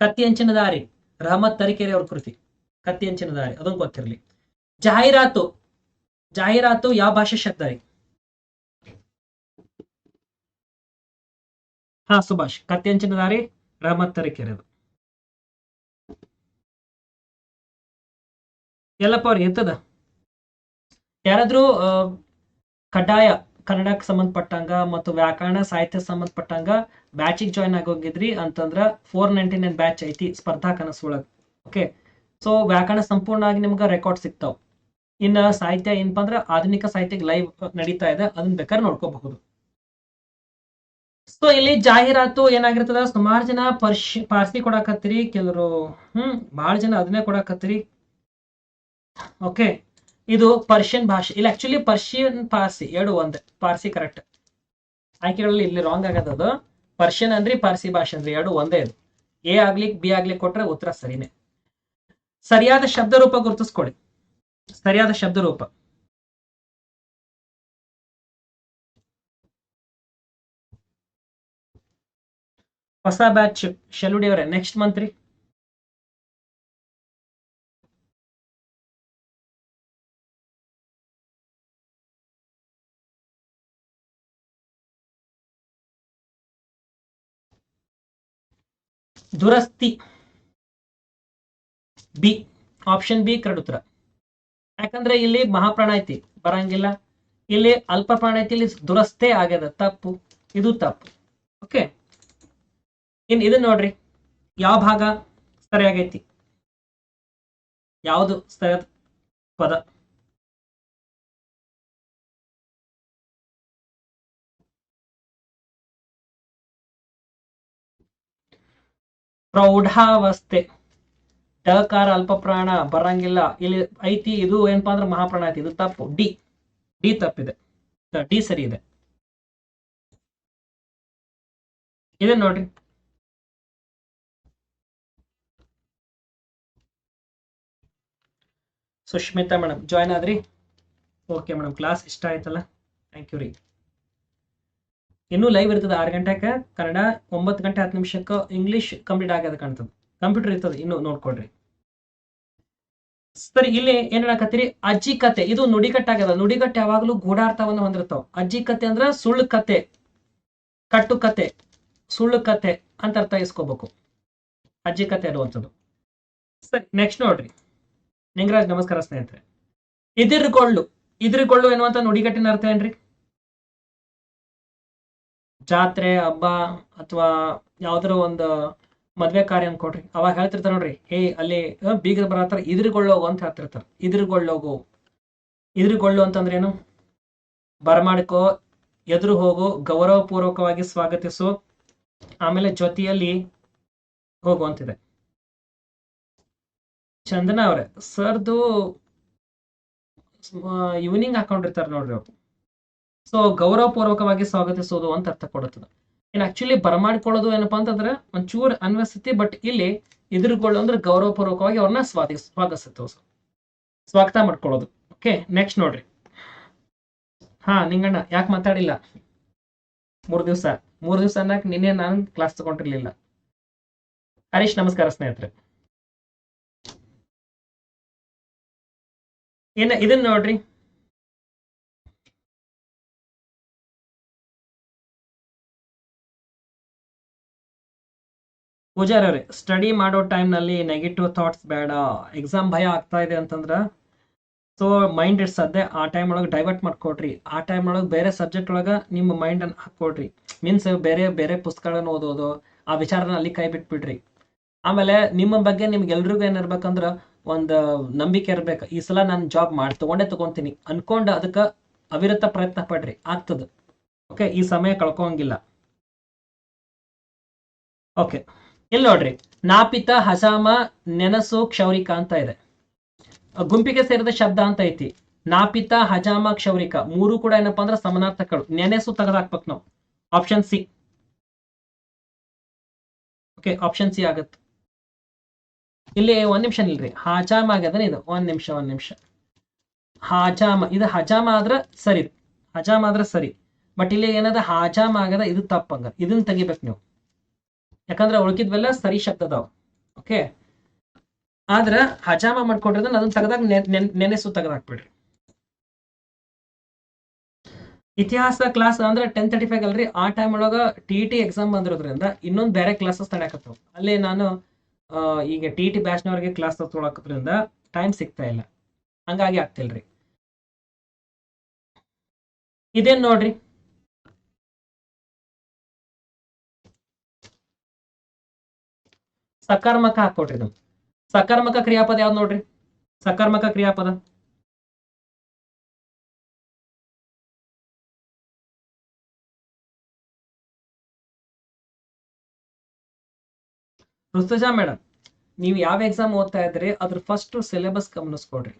ಕತ್ತಿ ಹಂಚಿನ ದಾರಿ, ರಹಮತ್ ತರೀಕೆರೆ ಅವ್ರ ಕೃತಿ. ಕತ್ತಿ ಹಂಚಿನ ದಾರಿ, ಅದೊಂದು ಗೊತ್ತಿರಲಿ ಜಾಹೀರಾತು ಜಾಹೀರಾತು ಯಾವ ಭಾಷೆ ಶಬ್ದ ಹಾ, ಸುಭಾಷ್ ಕತ್ತಿ ಹಂಚಿನ ದಾರಿ, ರಹಮತ್ ತರೀಕೆರೆ ಅದು ಎಲ್ಲಪ್ಪ ಅವ್ರಿಗೆ ಇರ್ತದ ಯಾರಾದ್ರೂ ಕಡ್ಡಾಯ ಕನ್ನಡಕ್ಕೆ ಸಂಬಂಧಪಟ್ಟಂಗ ಮತ್ತು ವ್ಯಾಕರಣ ಸಾಹಿತ್ಯ ಸಂಬಂಧಪಟ್ಟಂಗ ಬ್ಯಾಚಿಗೆ ಜಾಯ್ನ್ ಆಗೋಗಿದ್ರಿ ಅಂತಂದ್ರ ಫೋರ್ ನೈಂಟಿ ನೈನ್ ಬ್ಯಾಚ್ ಐತಿ ಸ್ಪರ್ಧಾ ಕನಸು ಒಳಗ್. ಓಕೆ ಸೊ ವ್ಯಾಕರಣ ಸಂಪೂರ್ಣವಾಗಿ ನಿಮ್ಗೆ ರೆಕಾರ್ಡ್ ಸಿಗ್ತಾವ್. ಇನ್ನ ಸಾಹಿತ್ಯ ಏನಪ್ಪ ಅಂದ್ರೆ ಆಧುನಿಕ ಸಾಹಿತ್ಯ ಲೈವ್ ನಡೀತಾ ಇದೆ, ಅದನ್ನ ಬೇಕಾದ್ರೆ ನೋಡ್ಕೋಬಹುದು. ಸೊ ಇಲ್ಲಿ ಜಾಹೀರಾತು ಏನಾಗಿರ್ತದ? ಸುಮಾರು ಜನ ಪರ್ಶಿ, ಪಾರ್ಸಿ ಕೊಡಾಕತ್ತೀರಿ ಕೆಲವರು ಹ್ಮ್ ಬಹಳ ಜನ ಅದನ್ನೇ ಕೊಡಾಕತ್ತೀರಿ. ಓಕೆ ಇದು ಪರ್ಷಿಯನ್ ಭಾಷೆ. ಇಲ್ಲಿ ಆಕ್ಚುಲಿ ಪರ್ಷಿಯನ್ ಪಾರ್ಸಿ ಎರಡು ಒಂದ್. ಪಾರ್ಸಿ ಕರೆಕ್ಟ್ ಆಯ್ಕೆಗಳಲ್ಲಿ ಇಲ್ಲಿ ರಾಂಗ್ ಆಗದ ಅದು. ಪರ್ಷಿಯನ್ ಅಂದ್ರಿ ಪಾರ್ಸಿ ಭಾಷೆ ಅಂದ್ರೆ ಎರಡು ಒಂದೇ ಇದು. ಎ ಆಗ್ಲಿಕ್ ಬಿ ಆಗ್ಲಿ ಕೊಟ್ರೆ ಉತ್ತರ ಸರಿನೇ. ಸರಿಯಾದ ಶಬ್ದ ರೂಪ ಗುರುತಿಸ್ಕೊಳ್ಳಿ. ಸರಿಯಾದ ಶಬ್ದ ರೂಪ ಹೊಸ ಬ್ಯಾಚ್ ಶೆಲುಡಿ ಅವರೇ ನೆಕ್ಸ್ಟ್ ಮಂತ್ರಿ ದುರಸ್ತಿ. ಬಿ ಆಪ್ಷನ್ ಬಿ ಕರೆಕ್ಟ್ ಉತ್ತರ ಯಾಕಂದ್ರೆ ಇಲ್ಲಿ ಮಹಾಪ್ರಾಣ ಐತಿ ಬರಂಗಿಲ್ಲ. ಇಲ್ಲಿ ಅಲ್ಪ ಪ್ರಾಣ ಇಲ್ಲಿ ದುರಸ್ತೆ ಆಗ್ಯದ. ತಪ್ಪು. ಇದು ತಪ್ಪು. ಓಕೆ? ಇನ್ ಇದನ್ನ ನೋಡ್ರಿ. ಯಾವ ಭಾಗ ಸರಿಯಾಗೈತಿ? ಯಾವುದು ಸರಿಯಾದ ಪದ? ಪ್ರೌಢಾವಸ್ಥೆ. ಡಕಾರ ಅಲ್ಪ ಪ್ರಾಣ ಬರಂಗಿಲ್ಲ. ಇಲ್ಲಿ ಐತಿ, ಇದು ಏನಪ್ಪಾ ಅಂದ್ರೆ ಮಹಾಪ್ರಾಣ ಐತಿ. ಇದು ತಪ್ಪು. ಡಿ. ಡಿ ತಪ್ಪಿದೆ. ಡಿ ಸರಿ ಇದೆ. ಇದೆ ನೋಡ್ರಿ. ಸುಷ್ಮಿತಾ ಮೇಡಮ್ ಜಾಯ್ನ್ ಆದ್ರಿ? ಓಕೆ ಮೇಡಮ್ ಕ್ಲಾಸ್ ಇಷ್ಟ ಆಯ್ತಲ್ಲ? ಥ್ಯಾಂಕ್ ಯು ರೀ. ಇನ್ನೂ ಲೈವ್ ಇರ್ತದೆ ಆರು ಗಂಟೆಗೆ ಕನ್ನಡ, ಒಂಬತ್ತು ಗಂಟೆ ಹತ್ತು ನಿಮಿಷಕ್ಕೆ ಇಂಗ್ಲಿಷ್ ಕಂಪ್ಲೀಟ್ ಆಗ್ಯದ ಕಾಣ್ತದೆ. ಕಂಪ್ಯೂಟರ್ ಇರ್ತದೆ, ಇನ್ನು ನೋಡ್ಕೊಡ್ರಿ ಸರಿ, ಇಲ್ಲಿ ಏನ್ ಹೇಳಕತ್ತೀರಿ? ಅಜ್ಜಿ ಕತೆ. ಇದು ನುಡಿಗಟ್ಟಾಗ್ಯದ ನುಡಿಗಟ್ಟು ಯಾವಾಗಲೂ ಗೂಢಾರ್ಥವನ್ನು ಹೊಂದಿರ್ತಾವ ಅಜ್ಜಿ ಕತೆ ಅಂದ್ರ ಸುಳ್ಳು ಕತೆ. ಕಟ್ಟು ಕತೆ. ಸುಳ್ಳು ಕತೆ ಅಂತ ಅರ್ಥ ಇಸ್ಕೋಬೇಕು. ಅಜ್ಜಿ ಕತೆ ಅನ್ನುವಂಥದ್ದು ಸರಿ ನೆಕ್ಸ್ಟ್ ನೋಡ್ರಿ. ನಿಂಗರಾಜ್, ನಮಸ್ಕಾರ ಸ್ನೇಹಿತರೆ. ಇದಿರ್ಗೊಳ್ಳು. ಇದಿರ್ಗೊಳ್ಳು ಎನ್ನುವಂತ ನುಡಿಗಟ್ಟಿನ ಅರ್ಥ ಏನ್ರಿ? ಜಾತ್ರೆ, ಹಬ್ಬ ಅಥವಾ ಯಾವ್ದಾರ ಒಂದು ಮದ್ವೆ ಕಾರ್ಯ ಅನ್ಕೊಡ್ರಿ ಅವಾಗ ಹೇಳ್ತಿರ್ತಾರ ನೋಡ್ರಿ ಹೇ ಅಲ್ಲಿ ಬೀಗರ್ ಬರತ್ತಾರ ಇದ್ರಿಗೊಳ್ಳೋಗು ಅಂತ ಹೇಳ್ತಿರ್ತಾರ. ಇದ್ರಗೊಳ್ಳೋಗು. ಇದ್ರಗೊಳ್ಳು ಅಂತಂದ್ರೆ ಏನು? ಬರಮಾಡ್ಕೋ, ಎದುರು ಹೋಗು, ಗೌರವಪೂರ್ವಕವಾಗಿ ಸ್ವಾಗತಿಸು. ಆಮೇಲೆ ಜೊತೆಯಲ್ಲಿ ಹೋಗುವಂತಿದೆ ಚಂದನ ಅವ್ರೆ, ಸರ್ದು ಇವ್ನಿಂಗ್ ಹಾಕೊಂಡಿರ್ತಾರ ನೋಡ್ರಿ ಅವ್ರು. ಸೊ ಗೌರವಪೂರ್ವಕವಾಗಿ ಸ್ವಾಗತಿಸೋದು ಅಂತ ಅರ್ಥ ಕೊಡುತ್ತದೆ. ಇನ್ನು ಆಕ್ಚುಲಿ ಬರಮಾಡ್ಕೊಳ್ಳೋದು ಏನಪ್ಪಾ ಅಂತಂದ್ರೆ, ಒಂಚೂರು ಅನ್ವಸ್ಥಿತಿ ಬಟ್ ಇಲ್ಲಿ ಎದುರುಗೊಳ್ಳು ಅಂದ್ರೆ ಗೌರವಪೂರ್ವಕವಾಗಿ ಅವ್ರನ್ನ ಸ್ವಾದಿ ಸ್ವಾಗತಿಸುತ್ತೆ ಸ್ವಾಗತ ಮಾಡ್ಕೊಳ್ಳೋದು. ಓಕೆ ನೆಕ್ಸ್ಟ್ ನೋಡ್ರಿ. ಹಾ, ನಿಂಗಣ್ಣ, ಯಾಕೆ ಮಾತಾಡಿಲ್ಲ? ಮೂರ್ ದಿವಸ. ಮೂರ್ ದಿವಸ ಅನ್ನಕ್ ನಿನ್ನೆ ನಾನು ಕ್ಲಾಸ್ ತಗೊಂಡಿರ್ಲಿಲ್ಲ. ಹರೀಶ್, ನಮಸ್ಕಾರ ಸ್ನೇಹಿತರೆ. ಏನ ಇದನ್ನ ನೋಡ್ರಿ. ಪೂಜಾರಿ ಅವ್ರೆ ಸ್ಟಡಿ ಮಾಡೋ ಟೈಮ್ನಲ್ಲಿ ನೆಗೆಟಿವ್ ಥಾಟ್ಸ್ ಬೇಡ. ಎಕ್ಸಾಮ್ ಭಯ ಆಗ್ತಾ ಇದೆ ಅಂತಂದ್ರ ಸೊ ಮೈಂಡ್ ಇಡ್ಸದ್ದೆ ಆ ಟೈಮ್ ಒಳಗೆ ಡೈವರ್ಟ್ ಮಾಡ್ಕೊಡ್ರಿ. ಆ ಟೈಮ್ ಒಳಗೆ ಬೇರೆ ಸಬ್ಜೆಕ್ಟ್ ಒಳಗ ನಿಮ್ಮ ಮೈಂಡ್ ಅನ್ನು ಹಾಕೊಡ್ರಿ. ಮೀನ್ಸ್ ಬೇರೆ ಬೇರೆ ಪುಸ್ತಕಗಳನ್ನ ಓದೋದು, ಆ ವಿಚಾರನ ಅಲ್ಲಿ ಕೈ ಬಿಟ್ಬಿಡ್ರಿ. ಆಮೇಲೆ ನಿಮ್ಮ ಬಗ್ಗೆ ನಿಮ್ಗೆ ಎಲ್ರಿಗೂ ಏನಿರ್ಬೇಕಂದ್ರ ಒಂದು ನಂಬಿಕೆ ಇರ್ಬೇಕು. ಈ ಸಲ ನಾನು ಜಾಬ್ ಮಾಡಿ, ತಗೊಂಡೇ ತಗೊಂತೀನಿ. ಅನ್ಕೊಂಡು ಅದಕ್ಕೆ ಅವಿರತ ಪ್ರಯತ್ನ ಪಡ್ರಿ. ಆಗ್ತದೆ. ಓಕೆ ಈ ಸಮಯ ಕಳ್ಕೊಂಗಿಲ್ಲ ಓಕೆ ಇಲ್ಲಿ ನೋಡ್ರಿ, ನಾಪಿತ, ಹಸಾಮ, ನೆನಸು, ಕ್ಷೌರಿಕ ಅಂತ ಇದೆ. ಗುಂಪಿಗೆ ಸೇರಿದ ಶಬ್ದ ಅಂತ ಐತಿ. ನಾಪಿತ, ಹಜಾಮ, ಕ್ಷೌರಿಕ ಮೂರು ಕೂಡ ಏನಪ್ಪಾ ಅಂದ್ರೆ ಸಮನಾರ್ಥಕಗಳು. ನೆನೆಸು ತೆಗೆದಾಕ್ಬೇಕು ನಾವು. Option C okay option C ಆಗತ್ತೆ. ಇಲ್ಲಿ ಒಂದ್ ನಿಮಿಷ ನಿಲ್ರಿ. ಹಾಜಾಮ ಆಗ್ಯದ ಇದು? ಒಂದ್ ನಿಮಿಷ ಒಂದ್ ನಿಮಿಷ. ಹಾಜಾಮ, ಇದು ಹಜಾಮ ಆದ್ರ ಸರಿ. ಹಜಾಮ ಆದ್ರ ಸರಿ. ಬಟ್ ಇಲ್ಲಿ ಏನದ? ಹಾಜಾಮ ಆಗದ ಇದು ತಪ್ಪಂಗ. ಇದನ್ನ ತೆಗಿಬೇಕು ನೀವು. ಯಾಕಂದ್ರೆ ಉಳ್ಕಿದ್ವೆಲ್ಲ ಸರಿ ಶಬ್ದ ಅದಾವ ಓಕೆ ಆದ್ರ ಹಜಾಮ ಮಾಡ್ಕೊಂಡಿರೋದನ್ನ ಅದನ್ನ ತೆಗೆದಾಗ ನೆನೆಸು ತೆಗೆದಾಕ್ಬಿಡ್ರಿ ಇತಿಹಾಸ ಕ್ಲಾಸ್ ಅಂದ್ರೆ ಟೆನ್ ತರ್ಟಿ ಫೈವ್ ಅಲ್ರಿ, ಆ ಟೈಮ್ ಒಳಗ ಟಿ ಟಿ ಎಕ್ಸಾಮ್ ಬಂದಿರೋದ್ರಿಂದ ಇನ್ನೊಂದು ಬೇರೆ ಕ್ಲಾಸಸ್ ನಡೆಯಕತ್ತವ ಅಲ್ಲಿ ನಾನು ಈಗ ಟಿ ಟಿ ಬ್ಯಾಚ್ನವ್ರಿಗೆ ಕ್ಲಾಸ್ ತೊಗೊಳಕೋದ್ರಿಂದ ಟೈಮ್ ಸಿಗ್ತಾ ಇಲ್ಲ. ಹಂಗಾಗಿ ಆಗ್ತಿಲ್ರಿ. ಇದೇನ್ ನೋಡ್ರಿ? ಸಕರ್ಮಕ ಹಾಕೊಡ್ರಿ ಇದು ಸಕರ್ಮಕ ಕ್ರಿಯಾಪದ ಯಾವ್ದು ನೋಡ್ರಿ? ಸಕರ್ಮಕ ಕ್ರಿಯಾಪದ. ಋತುಜಾ ಮೇಡಮ್ ನೀವು ಯಾವ ಎಕ್ಸಾಮ್ ಓದ್ತಾ ಇದ್ರಿ, ಅದ್ರ ಫಸ್ಟ್ ಸಿಲೆಬಸ್ ಗಮನಿಸ್ಕೊಡ್ರಿ.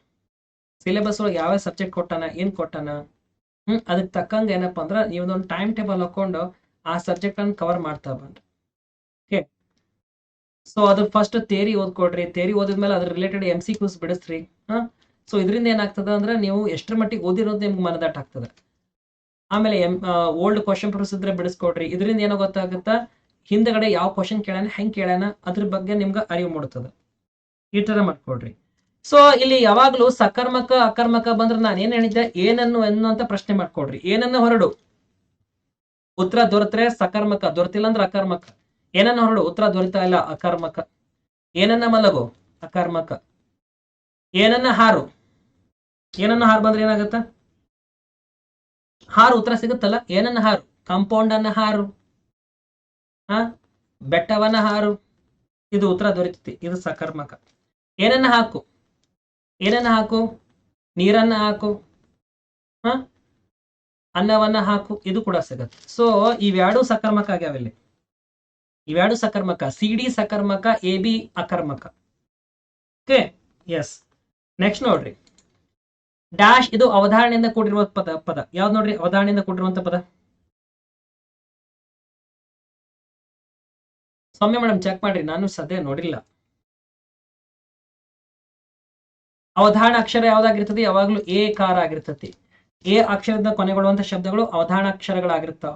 ಸಿಲೆಬಸ್ ಒಳಗೆ ಯಾವ ಸಬ್ಜೆಕ್ಟ್ ಕೊಟ್ಟಾನ, ಏನ್ ಕೊಟ್ಟಾನ? ಹ್ಮ್ ಅದಕ್ಕೆ ತಕ್ಕಂಗೆ ಏನಪ್ಪಾ ಅಂದ್ರೆ ನೀವೊಂದೊಂದು ಟೈಮ್ ಟೇಬಲ್ ಹಾಕೊಂಡು ಆ ಸಬ್ಜೆಕ್ಟ್ ಅನ್ನು ಕವರ್ ಮಾಡ್ತಾ ಬನ್ರಿ. ಓಕೆ ಸೊ ಅದು ಫಸ್ಟ್ ಥೇರಿ ಓದ್ಕೊಡ್ರಿ ಥೇರಿ ಓದಿದ್ಮೇಲೆ ಅದ್ರ ರಿಲೇಟೆಡ್ ಎಂ ಸಿ ಕ್ಯೂಸ್ ಬಿಡಿಸ್ರಿ. ಹಾ? ಸೊ ಇದರಿಂದ ಏನಾಗ್ತದೆ ಅಂದ್ರೆ ನೀವು ಎಷ್ಟರ ಮಟ್ಟಿಗೆ ಓದಿರೋದು ನಿಮ್ಗೆ ಮನದಾಟ ಆಗ್ತದೆ. ಆಮೇಲೆ ಎಂ ಓಲ್ಡ್ ಕ್ವಶನ್ ಪೇಪರ್ಸ್ ಇದ್ರೆ ಬಿಡಿಸ್ಕೊಡ್ರಿ. ಇದರಿಂದ ಏನೋ ಗೊತ್ತಾಗುತ್ತಾ? ಹಿಂದಗಡೆ ಯಾವ ಕ್ವಶನ್ ಕೇಳ್ಯಾನ, ಹೆಂಗ್ ಕೇಳ್ಯಾನ, ಅದ್ರ ಬಗ್ಗೆ ನಿಮ್ಗೆ ಅರಿವು ಮೂಡುತ್ತದೆ ಈ ತರ ಮಾಡ್ಕೊಡ್ರಿ. ಸೊ ಇಲ್ಲಿ ಯಾವಾಗ್ಲೂ ಸಕರ್ಮಕ, ಅಕರ್ಮಕ ಬಂದ್ರೆ ನಾನು ಏನ್ ಹೇಳಿದ್ದೆ? ಏನನ್ನು, ಎನ್ನು ಅಂತ ಪ್ರಶ್ನೆ ಮಾಡ್ಕೊಡ್ರಿ. ಏನನ್ನ ಹೊರಡು? ಉತ್ತರ ದೊರೆತ್ರೆ ಸಕರ್ಮಕ. ದೊರೆತಿಲ್ಲ ಅಂದ್ರೆ ಅಕರ್ಮಕ. ಏನನ್ನ ಹೊರಡು? ಉತ್ತರ ದೊರಿತಾ ಇಲ್ಲ, ಅಕರ್ಮಕ. ಏನನ್ನ ಮಲಗು? ಅಕರ್ಮಕ. ಏನನ್ನ ಹಾರು? ಏನನ್ನ ಹಾರು ಬಂದ್ರೆ ಏನಾಗತ್ತ? ಹಾರು ಉತ್ತರ ಸಿಗುತ್ತಲ್ಲ? ಏನನ್ನ ಹಾರು? ಕಾಂಪೌಂಡ್ ಅನ್ನ ಹಾರು. ಹಾ? ಬೆಟ್ಟವನ್ನ ಹಾರು. ಇದು ಉತ್ತರ ದೊರೀತೈತಿ, ಇದು ಸಕರ್ಮಕ. ಏನನ್ನ ಹಾಕು? ಏನನ್ನ ಹಾಕು? ನೀರನ್ನ ಹಾಕು. ಹ? ಅನ್ನವನ್ನ ಹಾಕು, ಇದು ಕೂಡ ಸಿಗತ್ತೆ. ಸೊ ಇವೆರಡೂ ಸಕರ್ಮಕ ಆಗ್ಯಾವ ಇಲ್ಲಿ ಇವೆರಡು ಸಕರ್ಮಕ. ಸಿ ಡಿ ಸಕರ್ಮಕ ಎ ಬಿ ಅಕರ್ಮಕ. ಓಕೆ ಎಸ್ ನೆಕ್ಸ್ಟ್ ನೋಡ್ರಿ. ಡ್ಯಾಶ್ ಇದು ಅವಧಾರಣೆಯಿಂದ ಕೂಡಿರುವ ಪದ ಪದ. ಯಾವ್ದು ನೋಡ್ರಿ? ಅವಧಾರಣೆಯಿಂದ ಕೂಡಿರುವಂತ ಪದ? ಸೌಮ್ಯ ಮೇಡಮ್ ಚೆಕ್ ಮಾಡ್ರಿ. ನಾನು ಸದ್ಯ ನೋಡಿಲ್ಲ. ಅವಧಾರಣ ಅಕ್ಷರ ಯಾವ್ದಾಗಿರ್ತದೆ? ಯಾವಾಗ್ಲೂ ಎ ಕಾರ ಆಗಿರ್ತತಿ ಎ ಅಕ್ಷರದಿಂದ ಕೊನೆಗೊಳ್ಳುವಂತ ಶಬ್ದಗಳು ಅವಧಾರಣ ಅಕ್ಷರಗಳಾಗಿರ್ತಾವ.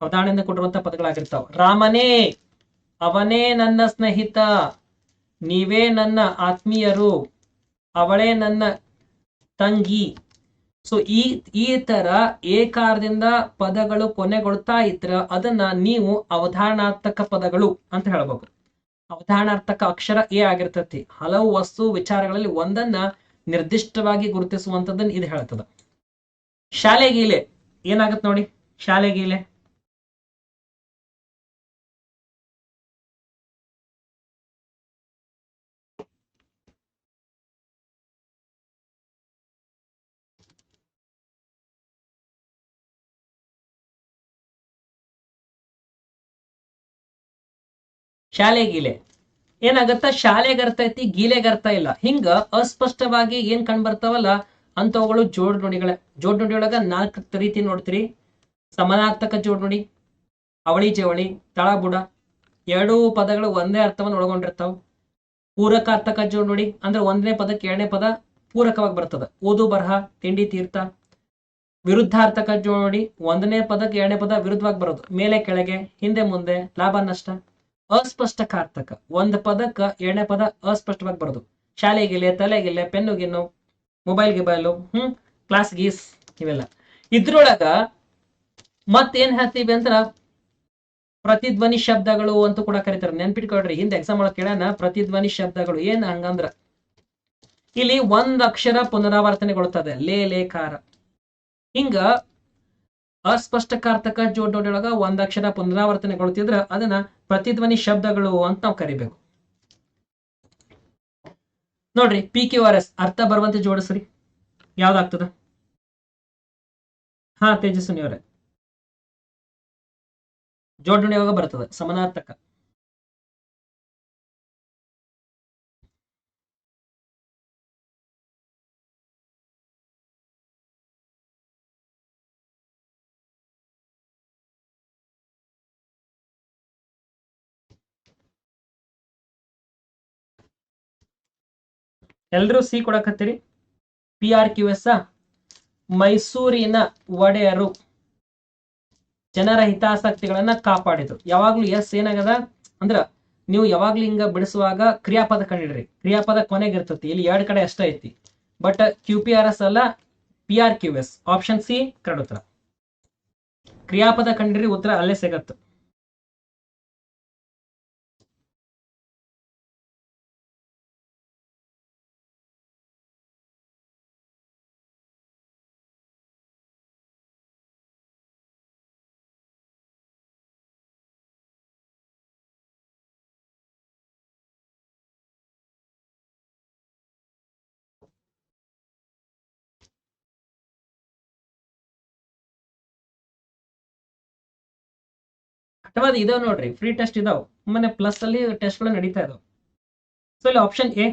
ಅವಧಾರಣೆಯಿಂದ ಕೊಟ್ಟಿರುವಂತಹ ಪದಗಳಾಗಿರ್ತಾವ. ರಾಮನೇ, ಅವನೇ ನನ್ನ ಸ್ನೇಹಿತ, ನೀವೇ ನನ್ನ ಆತ್ಮೀಯರು, ಅವಳೇ ನನ್ನ ತಂಗಿ. ಸೊ ಈ ಈ ತರ ಏಕಾರದಿಂದ ಪದಗಳು ಕೊನೆಗೊಳ್ತಾ ಇದ್ರ ಅದನ್ನ ನೀವು ಅವಧಾರಣಾರ್ಥಕ ಪದಗಳು ಅಂತ ಹೇಳ್ಬೋದು ಅವಧಾರಣಾರ್ಥಕ ಅಕ್ಷರ ಎ ಆಗಿರ್ತತಿ. ಹಲವು ವಸ್ತು ವಿಚಾರಗಳಲ್ಲಿ ಒಂದನ್ನ ನಿರ್ದಿಷ್ಟವಾಗಿ ಗುರುತಿಸುವಂತದ್ದನ್ನ ಇದು ಹೇಳ್ತದ. ಶಾಲೆಗೀಲೆ ಏನಾಗತ್ ನೋಡಿ? ಶಾಲೆಗೀಲೆ? ಶಾಲೆ ಗೀಲೆ. ಏನಾಗತ್ತ? ಶಾಲೆಗೆ ಅರ್ಥ ಐತಿ ಗೀಲೆಗೆ ಅರ್ಥ ಇಲ್ಲ. ಹಿಂಗ ಅಸ್ಪಷ್ಟವಾಗಿ ಏನ್ ಕಂಡು ಬರ್ತಾವಲ್ಲ ಅಂತವುಗಳು ಜೋಡ್ ನುಡಿಗಳ. ಜೋಡ್ ನುಡಿಯೊಳಗ ನಾಲ್ಕು ರೀತಿ ನೋಡ್ತೀರಿ. ಸಮಾನಾರ್ಥಕ ಜೋಡ್ ನುಡಿ, ಅವಳಿ ಜವಳಿ ತಳಬುಡ ಎರಡೂ ಪದಗಳು ಒಂದೇ ಅರ್ಥವನ್ನು ಒಳಗೊಂಡಿರ್ತಾವ. ಪೂರಕಾರ್ಥಕ ಜೋಡ್ ನುಡಿ, ಅಂದ್ರೆ ಒಂದನೇ ಪದಕ್ಕೆ ಎರಡನೇ ಪದ ಪೂರಕವಾಗಿ ಬರ್ತದ. ಓದು, ಬರಹ, ತಿಂಡಿ, ತೀರ್ಥ. ವಿರುದ್ಧಾರ್ಥಕ ಜೋಡ್ ನುಡಿ, ಒಂದನೇ ಪದಕ್ಕೆ ಎರಡನೇ ಪದ ವಿರುದ್ಧವಾಗಿ ಬರೋದು. ಮೇಲೆ, ಕೆಳಗೆ, ಹಿಂದೆ, ಮುಂದೆ, ಲಾಭ, ನಷ್ಟ. ಅಸ್ಪಷ್ಟಕಾರ್ಥಕ ಒಂದ್ ಪದಕ್ಕ ಎರಡನೇ ಪದ ಅಸ್ಪಷ್ಟವಾಗಿ ಬರೋದು. ಶಾಲೆಗಿಲೆ, ತಲೆಗಿಲೆ ಪೆನ್ನು ಗಿನ್ನು ಮೊಬೈಲ್ ಗಿಬೈಲು ಹ್ಮ್ ಕ್ಲಾಸ್ ಗೀಸ್, ಇವೆಲ್ಲ. ಇದ್ರೊಳಗ ಮತ್ತೇನ್ ಹೇಳ್ತೀವಿ ಅಂದ್ರ ಪ್ರತಿಧ್ವನಿ ಶಬ್ದಗಳು ಅಂತ ಕೂಡ ಕರೀತಾರೆ. ನೆನ್ಪಿಟ್ಕೊಳ್ರಿ ಹಿಂದೆ ಎಕ್ಸಾಮ್ ಒಳಗೆ ಕೇಳೋಣ ಪ್ರತಿಧ್ವನಿ ಶಬ್ದಗಳು ಏನ್ ಹಂಗಂದ್ರ. ಇಲ್ಲಿ ಒಂದ್ ಅಕ್ಷರ ಪುನರಾವರ್ತನೆಗೊಳ್ತದೆ, ಲೇ ಲೇಕಾರ ಹಿಂಗ ಅಸ್ಪಷ್ಟ ಅಸ್ಪಷ್ಟಕಾರ್ಥಕ ಜೋಡೊಳಗ ಒಂದ್ ಅಕ್ಷರ ಪುನರಾವರ್ತನೆಗೊಳ್ತಿದ್ರ, ಅದನ್ನ ಪ್ರತಿಧ್ವನಿ ಶಬ್ದಗಳು ಅಂತ ನಾವು ಕರಿಬೇಕು. ನೋಡ್ರಿ ಪಿ ಕ್ಯೂ ಆರ್ ಎಸ್ ಅರ್ಥ ಬರುವಂತೆ ಜೋಡಿಸ್ರಿ. ಯಾವ್ದಾಗ್ತದ? ಹಾ ತೇಜಸ್ವಿನಿ ಅವರೇ ಜೋಡಣೆ ಯಾವಾಗ ಬರ್ತದ? ಸಮಾನಾರ್ಥಕ. ಎಲ್ರೂ ಸಿ ಕೊಡಕತ್ತೀರಿ? ಪಿ ಆರ್ ಕ್ಯೂ ಎಸ್ ಮೈಸೂರಿನ ಒಡೆಯರು ಜನರ ಹಿತಾಸಕ್ತಿಗಳನ್ನ ಕಾಪಾಡಿದ್ರು. ಯಾವಾಗ್ಲೂ ಎಸ್ ಏನಾಗದ? ಅಂದ್ರ ನೀವು ಯಾವಾಗ್ಲೂ ಹಿಂಗ ಬಿಡಿಸುವಾಗ ಕ್ರಿಯಾಪದ ಕಂಡಿಡ್ರಿ. ಕ್ರಿಯಾಪದ ಕೊನೆಗೆ ಇರ್ತತಿ. ಇಲ್ಲಿ ಎರಡ್ ಕಡೆ ಅಷ್ಟ ಐತಿ. But Q P R S ಅಲ್ಲ P R Q S option C correct ಉತ್ತರ. ಕ್ರಿಯಾಪದ ಕಂಡಿಡ್ರಿ ಉತ್ತರ ಅಲ್ಲೇ ಸಿಗತ್ತು. ಅಥವಾ ಇದಾವ್ ನೋಡ್ರಿ. ಫ್ರೀ ಟೆಸ್ಟ್ ಇದಾವ್. ಮೊನ್ನೆ ಪ್ಲಸ್ ಅಲ್ಲಿ ಟೆಸ್ಟ್ಗಳು ನಡೀತಾ ಇದಾವ್. ಸೊ ಇಲ್ಲಿ ಆಪ್ಷನ್ ಎ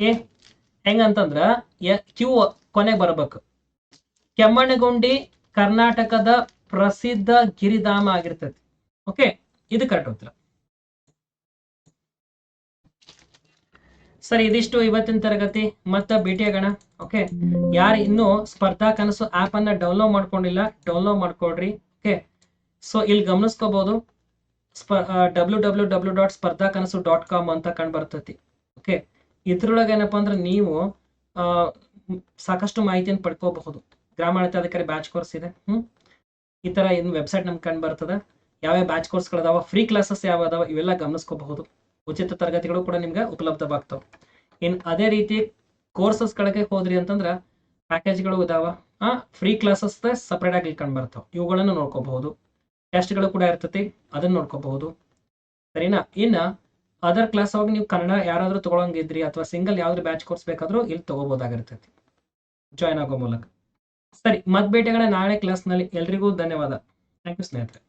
ಎ ಹೆಂಗಂತಂದ್ರ ಕ್ಯೂ ಕೊನೆಗೆ ಬರಬೇಕು. ಕೆಮ್ಮಣ್ಣಗುಂಡಿ ಕರ್ನಾಟಕದ ಪ್ರಸಿದ್ಧ ಗಿರಿಧಾಮ ಆಗಿರ್ತೈತಿ. ಓಕೆ ಇದು ಕರೆಕ್ಟ್ ಉತ್ತರ. ಸರಿ, ಇದಿಷ್ಟು ಇವತ್ತಿನ ತರಗತಿ. ಮತ್ತ ಆಗೋಣ. ಓಕೆ ಯಾರು ಇನ್ನೂ ಸ್ಪರ್ಧಾ ಕನಸು ಆಪ್ ಅನ್ನ ಡೌನ್ಲೋಡ್ ಮಾಡ್ಕೊಂಡಿಲ್ಲ ಡೌನ್ಲೋಡ್ ಮಾಡ್ಕೊಡ್ರಿ ಓಕೆ ಸೊ ಇಲ್ಲಿ ಗಮನಿಸ್ಕೋಬಹುದು W W W dot Spardha Kanasu dot com ಅಂತ ಕಂಡು ಓಕೆ ಇದ್ರೊಳಗೆ ಏನಪ್ಪಾ ಅಂದ್ರೆ ನೀವು ಸಾಕಷ್ಟು ಮಾಹಿತಿಯನ್ನು ಪಡ್ಕೋಬಹುದು. ಗ್ರಾಮಾಡಳಿತಾಧಿಕಾರಿ ಬ್ಯಾಚ್ ಕೋರ್ಸ್ ಇದೆ. ಹ್ಮ್? ಈ ತರ ಇನ್ ವೆಬ್ಸೈಟ್ ನಮ್ಗೆ ಕಂಡು ಬರ್ತದೆ. ಯಾವ್ಯಾವ ಬ್ಯಾಚ್ ಕೋರ್ಸ್ಗಳದಾವ ಫ್ರೀ ಕ್ಲಾಸಸ್ ಯಾವ ಅದಾವ, ಇವೆಲ್ಲ ಗಮನಿಸ್ಕೋಬಹುದು. ಉಚಿತ ತರಗತಿಗಳು ಕೂಡ ನಿಮ್ಗೆ ಉಪಲಬ್ಧವಾಗ್ತಾವ. ಇನ್ ಅದೇ ರೀತಿ ಕೋರ್ಸಸ್ ಗಳಿಗೆ ಹೋದ್ರಿ ಅಂತಂದ್ರ ಪ್ಯಾಕೇಜ್ಗಳು ಇದಾವ. ಫ್ರೀ ಕ್ಲಾಸಸ್ ಸಪ್ರೇಟ್ ಆಗಿ ಕಂಡು ಬರ್ತಾವ. ಇವುಗಳನ್ನು ನೋಡ್ಕೋಬಹುದು. ಟೆಸ್ಟ್ಗಳು ಕೂಡ ಇರ್ತತಿ, ಅದನ್ನ ನೋಡ್ಕೋಬಹುದು. ಸರಿನಾ? ಇನ್ನ ಅದರ್ ಕ್ಲಾಸ್ ಹೋಗಿ ನೀವು ಕನ್ನಡ ಯಾರಾದ್ರೂ ತಗೊಳಂಗಿದ್ರಿ ಅಥವಾ ಸಿಂಗಲ್ ಯಾವ್ದು ಬ್ಯಾಚ್ ಕೋರ್ಸ್ ಬೇಕಾದ್ರೂ ಇಲ್ಲಿ ತಗೋಬಹುದಾಗಿರ್ತೈತಿ ಜಾಯ್ನ್ ಆಗೋ ಮೂಲಕ. ಸರಿ ಮತ್ ಭೇಟಿಗಳ ನಾಳೆ ಕ್ಲಾಸ್ನಲ್ಲಿ ಎಲ್ರಿಗೂ ಧನ್ಯವಾದ. ಥ್ಯಾಂಕ್ ಯು ಸ್ನೇಹಿತರೆ.